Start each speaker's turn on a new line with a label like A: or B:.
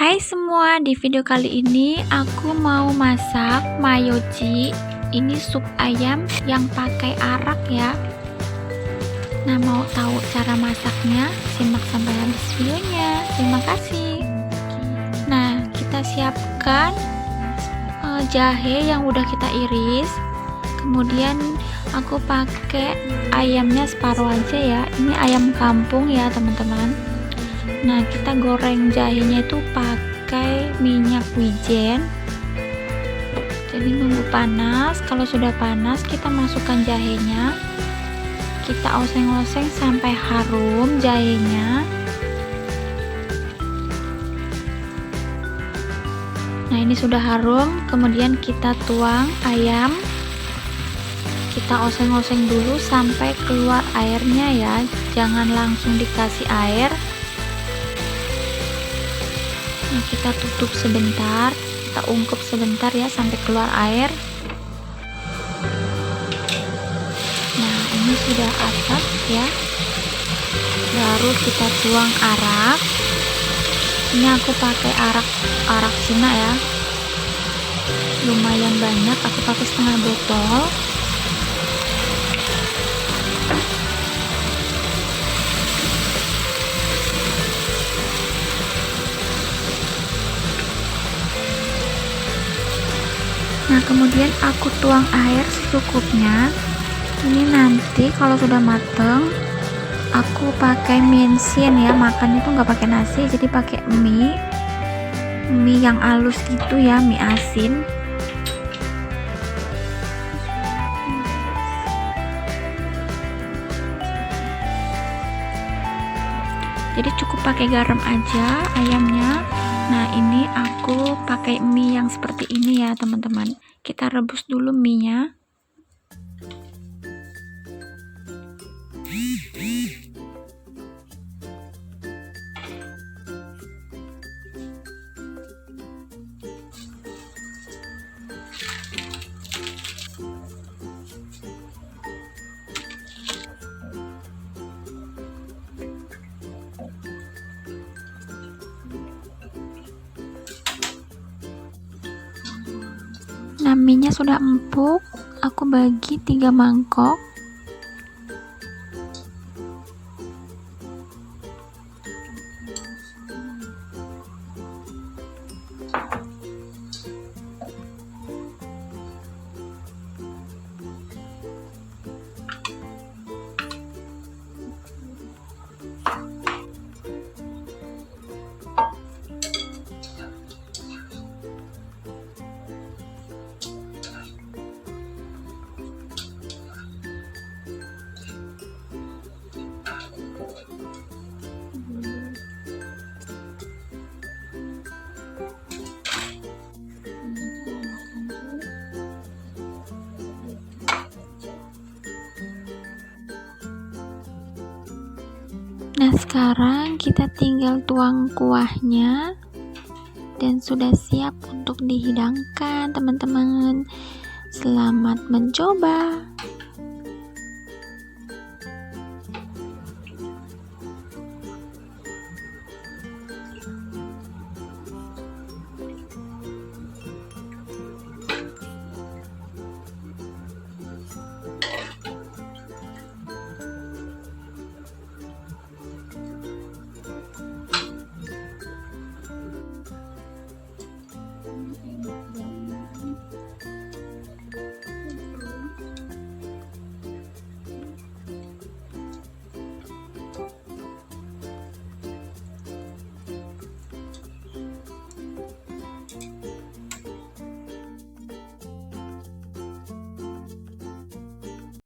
A: Hai semua, di video kali ini aku mau masak mayoji. Ini sup ayam yang pakai arak ya. Nah, mau tahu cara masaknya? Simak sampai habis videonya. Terima kasih. Nah, kita siapkan uh, jahe yang udah kita iris. Kemudian aku pakai ayamnya separuh aja ya. Ini ayam kampung ya, teman-teman nah kita goreng jahenya itu pakai minyak wijen. Jadi nunggu panas. Kalau sudah panas kita masukkan jahenya. Kita oseng-oseng sampai harum jahenya. Nah ini sudah harum. Kemudian kita tuang ayam. Kita oseng-oseng dulu sampai keluar airnya ya. Jangan langsung dikasih air nah kita tutup sebentar kita ungkep sebentar ya sampai keluar air. Nah ini sudah asap ya. Baru kita tuang arak. Ini aku pakai arak arak Cina ya. Lumayan banyak aku pakai setengah botol nah kemudian aku tuang air secukupnya. Ini nanti kalau sudah mateng aku pakai minsin ya. Makannya tuh nggak pakai nasi jadi pakai mie. Mie yang halus gitu ya mie asin. Jadi cukup pakai garam aja ayamnya Nah, ini aku pakai mie yang seperti ini ya, teman-teman. Kita rebus dulu mie-nya. Nah, sudah empuk, aku bagi tiga mangkok. Nah, sekarang kita tinggal tuang kuahnya dan sudah siap untuk dihidangkan, teman-teman. Selamat mencoba.